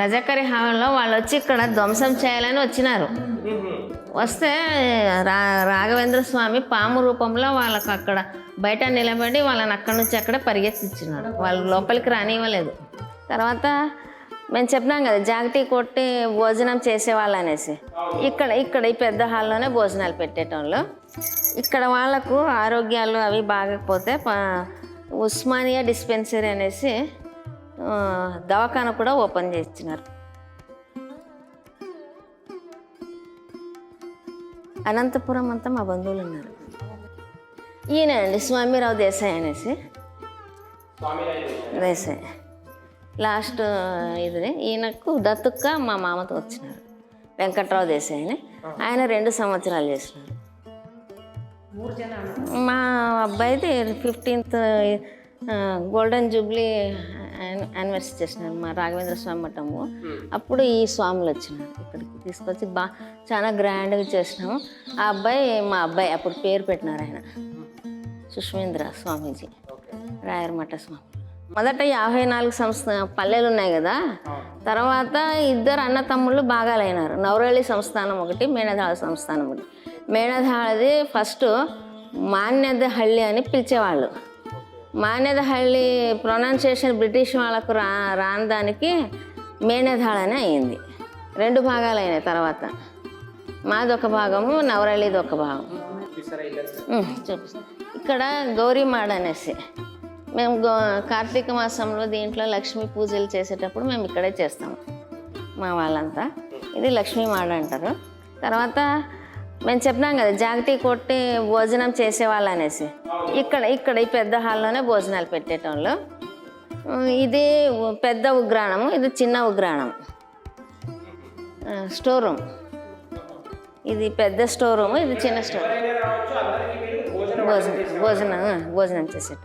రజాకరి హాల్లో వాళ్ళు వచ్చి ఇక్కడ ధ్వంసం చేయాలని వచ్చినారు. వస్తే రా రాఘవేంద్ర స్వామి పాము రూపంలో వాళ్ళకు అక్కడ బయట నిలబడి వాళ్ళని అక్కడి నుంచి అక్కడ పరిగెత్తించినాడు. వాళ్ళు లోపలికి రానివ్వలేదు. తర్వాత మేము చెప్పినాం కదా జాగటి కొట్టి భోజనం చేసేవాళ్ళు అనేసి ఇక్కడ ఇక్కడ ఈ పెద్ద హాల్లోనే భోజనాలు పెట్టేటోళ్ళు. ఇక్కడ వాళ్ళకు ఆరోగ్యాలు అవి బాగకపోతే ఉస్మానియా డిస్పెన్సరీ అనేసి దవాఖాన కూడా ఓపెన్ చేస్తున్నారు అనంతపురం అంతా మా బంధువులు ఉన్నారు. ఈయన అండి స్వామిరావు దేశాయ్ అనేసి. దేశాయ్. లాస్ట్ ఇది ఈయనకు దత్తుక్క మా మామతో వచ్చినారు. వెంకట్రావు దేశాయ్ అని ఆయన రెండు సంవత్సరాలు చేసినారు. మా అబ్బాయిది ఫిఫ్టీన్త్ గోల్డెన్ జూబ్లీ యానివర్సరీ చేసినారు మా రాఘవేంద్ర స్వామి మఠము. అప్పుడు ఈ స్వాములు వచ్చినారు ఇక్కడికి తీసుకొచ్చి బా చాలా గ్రాండ్గా చేసినాము. ఆ అబ్బాయి మా అబ్బాయి అప్పుడు పేరు పెట్టినారు ఆయన. సుష్మేంద్ర స్వామీజీ. రాయరమఠ స్వామి. మొదట యాభై నాలుగు సంస్థ పల్లెలు ఉన్నాయి కదా? తర్వాత ఇద్దరు అన్న తమ్ముళ్ళు భాగాలైనారు నవరళి సంస్థానం ఒకటి మేనధాళ సంస్థానం ఒకటి. మేనధాళది ఫస్ట్ మాన్యదహళ్ళి అని పిలిచేవాళ్ళు. మానేదహళ్ళి ప్రొనౌన్సియేషన్ బ్రిటిష్ వాళ్ళకు రా రాని దానికి మేనధాళ అని అయింది రెండు భాగాలు అయినాయి తర్వాత. మాది ఒక భాగము నవరళిది ఒక భాగం. ఉమ్, ఇక్కడ గౌరీమాడ అనేసి. మేము గో కార్తీక మాసంలో దీంట్లో లక్ష్మీ పూజలు చేసేటప్పుడు మేము ఇక్కడే చేస్తాము. మా వాళ్ళంతా. ఇది లక్ష్మీ మాడ అంటారు. తర్వాత మేము చెప్పినాం కదా జాగటి కొట్టి భోజనం చేసేవాళ్ళు అనేసి ఇక్కడ ఇక్కడ ఈ పెద్ద హాల్లోనే భోజనాలు పెట్టేటోళ్ళు. ఇది పెద్ద ఉగ్రాణము ఇది చిన్న ఉగ్రాణం. Store room. ఇది పెద్ద స్టోర్ రూమ్ ఇది చిన్న స్టోర్ భోజనం భోజనం భోజనం చేసేట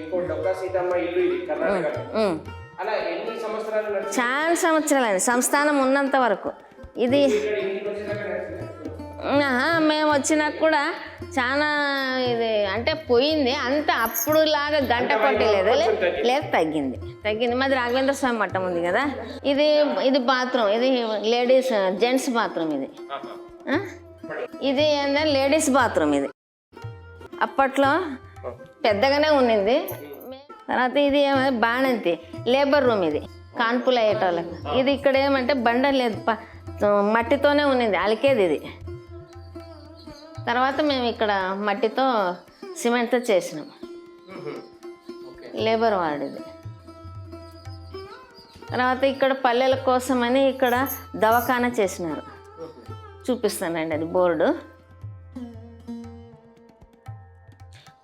ఇంకో డొక్కా సీతమ్మ ఇల్లు ఇది కర్ణాటక ఉమ్. అలా ఎన్ని సంవత్సరాలు నడిచి చాలా సంవత్సరాలు సంస్థానం ఉన్నంత వరకు. ఇది మేము వచ్చినాక కూడా చాలా ఇది అంటే పోయింది. అంత అప్పుడు లాగా గంట కొట్టలేదు లేదు. తగ్గింది. తగ్గింది. మాది రాఘవేంద్ర స్వామి మట్టం ఉంది కదా. ఇది ఇది బాత్రూమ్. ఇది లేడీస్ జెంట్స్ బాత్రూమ్ ఇది? ఇది ఏంటంటే లేడీస్ బాత్రూమ్ ఇది. అప్పట్లో పెద్దగానే ఉండింది తర్వాత ఇది ఏమంటే బాణంతి లేబర్ రూమ్ ఇది కాన్పులు అయ్యేటోళ్ళకి. ఇది ఇక్కడ ఏమంటే బండ లేదు మట్టితోనే ఉన్నింది అలికేది ఇది. తర్వాత మేము ఇక్కడ మట్టితో సిమెంట్తో చేసినాం. లేబర్ వార్డ్ తర్వాత ఇక్కడ పల్లెల కోసమని ఇక్కడ దవాఖానా చేసినారు. చూపిస్తానండి అది బోర్డు.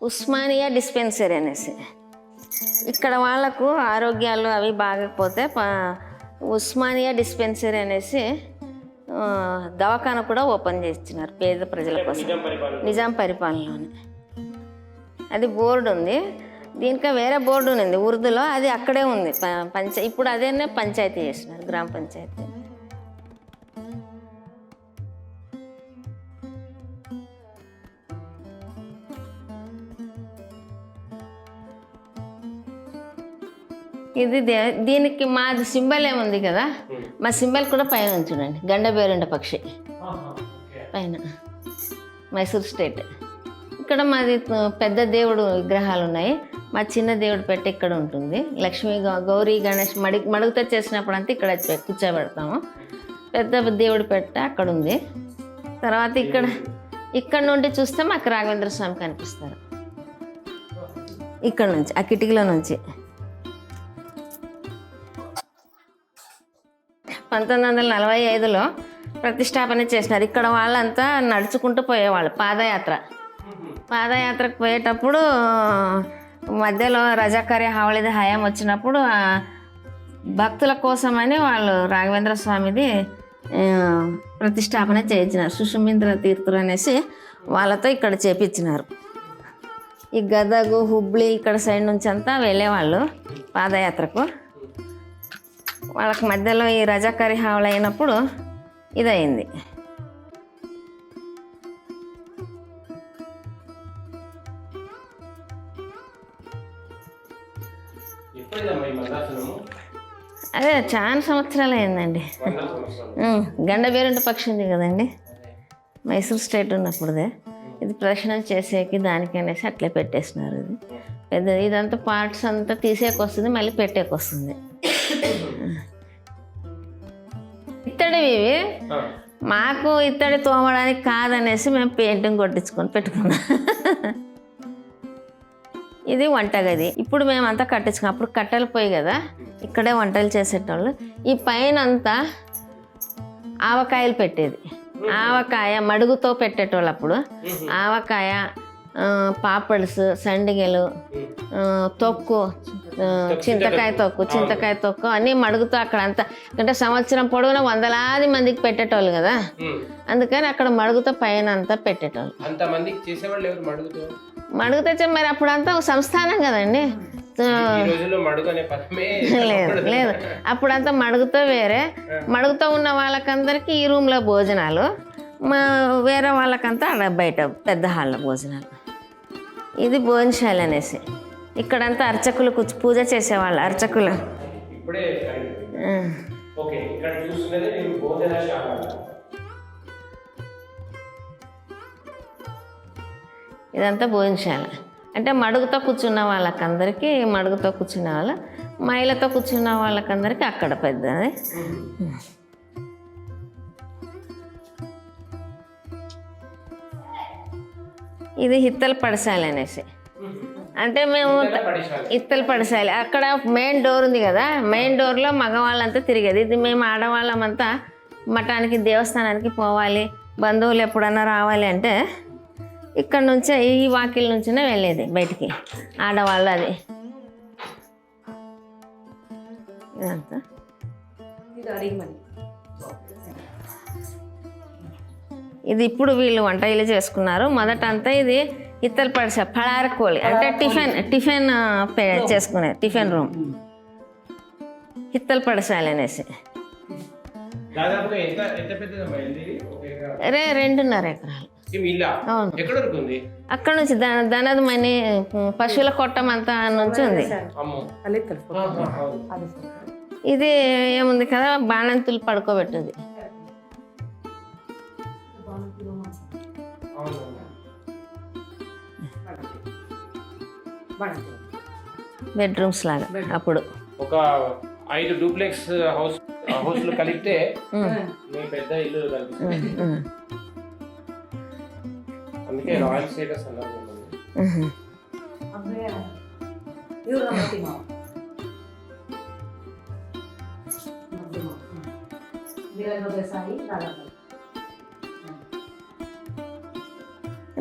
ఉస్మానియా డిస్పెన్సరీ అనేసి. ఇక్కడ వాళ్ళకు ఆరోగ్యాలు అవి బాగకపోతే ఉస్మానియా డిస్పెన్సరీ అనేసి దవాఖాన కూడా ఓపెన్ చేస్తున్నారు పేద ప్రజల కోసం. నిజాం పరిపాలనలోనే. అది బోర్డు ఉంది. దీనికి వేరే బోర్డు ఉంది ఉర్దూలో. అది అక్కడే ఉంది. ప- పంచ ఇప్పుడు అదేనే పంచాయతీ చేసినారు గ్రామ పంచాయతీ. ఇది దే- దీనికి మాది సింబల్ ఏముంది కదా? మా సింబల్ కూడా పైన చూడండి. గండబేరుండ పక్షి. పైన. మైసూర్ స్టేట్. ఇక్కడ మాది పెద్ద దేవుడు విగ్రహాలు ఉన్నాయి. మా చిన్న దేవుడు పెట్టి ఇక్కడ ఉంటుంది. లక్ష్మీ గౌరీ గణేష్ మడి మడుగుతో చేసినప్పుడు అంతా ఇక్కడ కూర్చోబెడతాము. పెద్ద దేవుడి పెట్ట అక్కడ ఉంది. తర్వాత ఇక్కడ ఇక్కడ నుండి చూస్తే మాకు రాఘవేంద్ర స్వామి కనిపిస్తారు. ఇక్కడ నుంచి ఆ కిటికీలో నుంచి. పంతొమ్మిది వందల నలభై ఐదులో ప్రతిష్టాపన చేసినారు. ఇక్కడ వాళ్ళంతా నడుచుకుంటూ పోయేవాళ్ళు పాదయాత్ర. పాదయాత్రకు పోయేటప్పుడు మధ్యలో రజాకార్య హావళిది హయాం వచ్చినప్పుడు భక్తుల కోసమని వాళ్ళు రాఘవేంద్ర స్వామిది ప్రతిష్టాపన చేయించినారు. సుషుమేంద్ర తీర్థులు అనేసి వాళ్ళతో ఇక్కడ చేపించినారు. ఈ గదగు హుబ్లీ ఇక్కడ సైడ్ నుంచి అంతా వెళ్ళేవాళ్ళు పాదయాత్రకు. వాళ్ళకి మధ్యలో ఈ రజాకారి హావళ అయినప్పుడు ఇదయింది. అదే చాలా సంవత్సరాలు అయిందండి. గండ బేరుంట పక్షి ఉంది కదండి. మైసూర్ స్టేట్ ఉన్నప్పుడుదే. ఇది ప్రదర్శన చేసేకి దానికి అనేసి అట్లే పెట్టేసినారు ఇది. పెద్ద ఇదంతా పార్ట్స్ అంతా తీసేకొస్తుంది మళ్ళీ పెట్టేకొస్తుంది. మాకు ఇత్తడి తోమడానికి కాదనేసి మేము పెయింటింగ్ కొట్టించుకొని పెట్టుకున్నాం. ఇది వంటగది. ఇప్పుడు మేమంతా కట్టించుకున్నాం. అప్పుడు కట్టెలు పోయి కదా ఇక్కడే వంటలు చేసేటోళ్ళు. ఈ పైన అంతా ఆవకాయలు పెట్టేది. ఆవకాయ మడుగుతో పెట్టేటోళ్ళు అప్పుడు. ఆవకాయ పాపడ్స్ సండిగలు తొక్కు చింతకాయ తొక్కు చింతకాయ తొక్కు అన్నీ మడుగుతో అక్కడ అంతా అంటే సంవత్సరం పొడవునా వందలాది మందికి పెట్టేటోళ్ళు కదా. అందుకని అక్కడ మడుగుతో పైన అంతా పెట్టేటోళ్ళు మడుగుతో? మరి అప్పుడంతా ఒక సంస్థానం కదండి. లేదు లేదు. అప్పుడంతా మడుగుతో వేరే. మడుగుతో ఉన్న వాళ్ళకందరికీ ఈ రూమ్లో భోజనాలు. మా వేరే వాళ్ళకంతా బయట పెద్ద హాల్లో భోజనాలు. ఇది భోజనశాల అనేసి. ఇక్కడంతా అర్చకులు కూర్చు పూజ చేసేవాళ్ళు అర్చకులు. ఇదంతా భోజనశాల అంటే మడుగుతో కూర్చున్న వాళ్ళకందరికీ మడుగుతో కూర్చున్న వాళ్ళ మైలతో కూర్చున్న వాళ్ళకందరికీ అక్కడ పెద్దది. ఇది హిత్తల పడసాలి అనేసి. అంటే మేము పడిశాల ఇత్తలు పడసాలి. అక్కడ మెయిన్ డోర్ ఉంది కదా మెయిన్ డోర్లో మగవాళ్ళంతా తిరిగేది. ఇది మేము ఆడవాళ్ళమంతా మఠానికి దేవస్థానానికి పోవాలి. బంధువులు ఎప్పుడన్నా రావాలి అంటే ఇక్కడ నుంచే ఈ వాకిల్ నుంచినే వెళ్ళేది బయటికి. ఆడవాళ్ళు అది. ఇదంతా. ఇది ఇప్పుడు వీళ్ళు వంట ఇల్లు చేసుకున్నారు. మొదట అంతా ఇది ఇత్తలు పడిసా పడారకోలి అంటే టిఫిన్ టిఫిన్ చేసుకునేది. Tiffin room. ఇత్తలు పడసాలి అనేసి. రే రెండున్నర ఎకరాలు. అవును. అక్కడ నుంచి ద దనదమని పశువుల కొట్టం అంతా నుంచి ఉంది. అమ్మో. ఆహా, అవును. ఇది ఏముంది కదా? బాణంతులు పడుకోబెట్టేది. బెడ్రూమ్స్ లాగా అప్పుడు. ఒక ఐదు డూప్లెక్స్ హౌస్ హౌస్లు కలిపితే మీ పెద్ద ఇల్లు. అందుకే రాయల్ స్టేటస్ అన్నారు.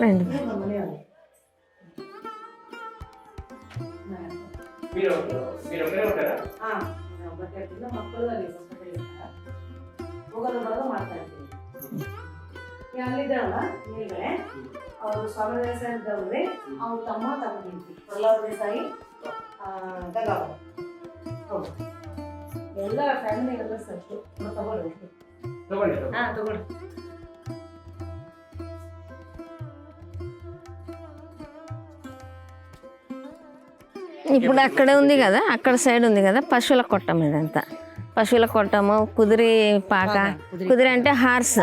రండి. మీరు మీరు ఒక్కరే ఉంటారా ಅವರು ಸ್ವಾಮಿ ದೇಸಾಯಿ ಇದ್ದವ್ರೆ ಅವ್ರ ತಮ್ಮ ತಮ್ಮ ಹೆಂಡತಿ ಪ್ರಹ್ಲಾದ ದೇಸಾಯಿ ಗಂಗಾವ ಹೌದು ಎಲ್ಲ ಫ್ಯಾಮಿಲಿ ಎಲ್ಲ ಸತ್ತು ತಗೊಳ್ಳಿ ತಗೊಳ್ಳಿ ಹಾ ತಗೊಳ್ಳಿ ఇప్పుడు అక్కడ ఉంది కదా అక్కడ సైడ్ ఉంది కదా పశువుల కొట్టం ఇదంతా. పశువుల కొట్టము కుదిరి పాక కుదిరి అంటే హార్స్.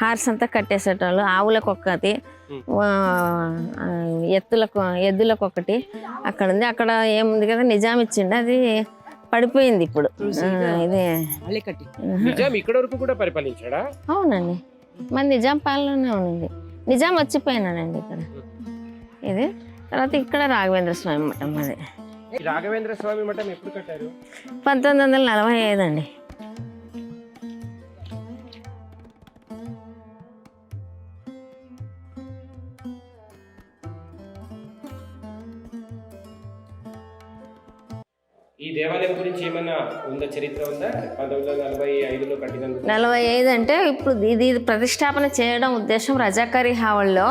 హార్స్ అంతా కట్టేసేటోళ్ళు ఆవులకు ఒక్కటి ఎత్తులకు ఎద్దులకు ఒకటి అక్కడ ఉంది. అక్కడ ఏముంది కదా నిజాం ఇచ్చిండు. అది పడిపోయింది ఇప్పుడు. ఇది? నిజాం ఇక్కడ వరకు కూడా పరిపాలించాడా? అవునండి. మరి నిజాం పాలనలోనే ఉంది. నిజాం వచ్చిపోయినానండి ఇక్కడ. ఇది తర్వాత ఇక్కడ రాఘవేంద్ర స్వామి మఠం అది. ఈ రాఘవేంద్ర స్వామి మఠం ఎప్పుడు కట్టారు? పంతొమ్మిది వందల నలభై ఐదు అండి. ఈ దేవాలయం గురించి ఏమైనా ఉందా? చరిత్ర ఉందా? పంతొమ్మిది వందల నలభై ఐదులో కట్టినందుకు. నలభై ఐదు అంటే ఇప్పుడు ఇది ప్రతిష్టాపన చేయడం ఉద్దేశం రజాకరి హావల్లో.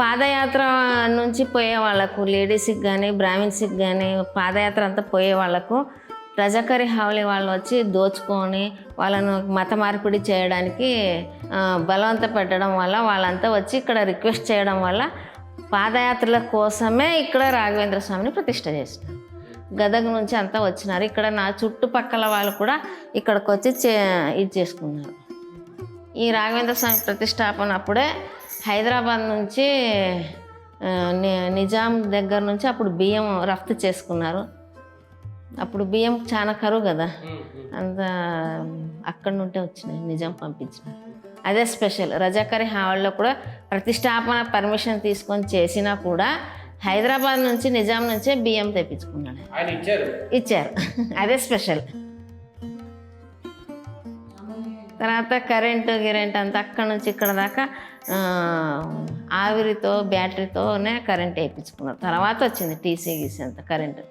పాదయాత్ర నుంచి పోయే వాళ్ళకు లేడీస్కి కానీ బ్రాహ్మిన్స్కి కానీ పాదయాత్ర అంతా పోయే వాళ్ళకు రజకరి హౌలి వాళ్ళు వచ్చి దోచుకొని వాళ్ళను మత మార్పిడి చేయడానికి బలవంత పెట్టడం వల్ల వాళ్ళంతా వచ్చి ఇక్కడ రిక్వెస్ట్ చేయడం వల్ల పాదయాత్రల కోసమే ఇక్కడ రాఘవేంద్ర స్వామిని ప్రతిష్ట చేస్తారు గదగ్ నుంచి అంతా వచ్చినారు. ఇక్కడ నా చుట్టుపక్కల వాళ్ళు కూడా ఇక్కడికి వచ్చి చే ఇది చేసుకున్నారు. ఈ రాఘవేంద్ర స్వామి ప్రతిష్టాపన అప్పుడే హైదరాబాద్ నుంచి నిజాం దగ్గర నుంచి అప్పుడు బియ్యం రఫ్తు చేసుకున్నారు. అప్పుడు బియ్యం చాలా కరువు కదా. అంత అక్కడి నుండే వచ్చినాయి నిజాం పంపించినారు అదే స్పెషల్ రజాకరి హాల్లో కూడా ప్రతిష్టాపన పర్మిషన్ తీసుకొని చేసినా కూడా హైదరాబాద్ నుంచి నిజాం నుంచే బియ్యం తెప్పించుకున్నాడు. ఇచ్చారు. అదే స్పెషల్. తర్వాత కరెంటు గిరెంట్ అంతా అక్కడ నుంచి ఇక్కడ దాకా ఆవిరితో బ్యాటరీతోనే కరెంట్ వేయించుకున్నారు. తర్వాత వచ్చింది టీసీ గీసీ అంత కరెంటు.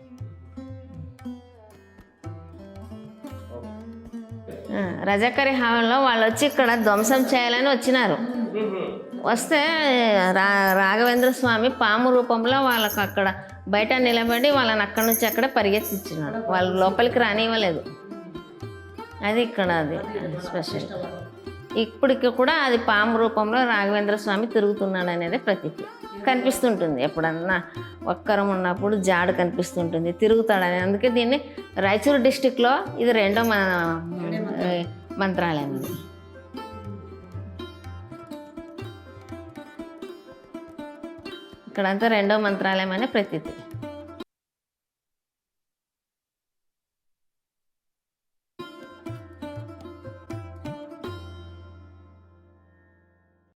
రజకరి రజాకరి వాళ్ళు వచ్చి ఇక్కడ ధ్వంసం చేయాలని వచ్చినారు. వస్తే రా రాఘవేంద్ర స్వామి పాము రూపంలో వాళ్ళకు అక్కడ బయట నిలబడి వాళ్ళని అక్కడి నుంచి అక్కడ పరిగెత్తించినాడు వాళ్ళు లోపలికి రానివ్వలేదు. అది ఇక్కడ అది స్పెషల్ ఇప్పటికి కూడా అది పాము రూపంలో రాఘవేంద్ర స్వామి తిరుగుతున్నాడు అనేది ప్రతీతి. కనిపిస్తుంటుంది ఎప్పుడన్నా. ఒక్కరం ఉన్నప్పుడు జాడు కనిపిస్తుంటుంది తిరుగుతాడని అందుకే దీన్ని రాయచూరు డిస్టిక్లో ఇది రెండో మన మంత్రాలయం ఇది. ఇక్కడంతా రెండో మంత్రాలయం అనే ప్రతీతి.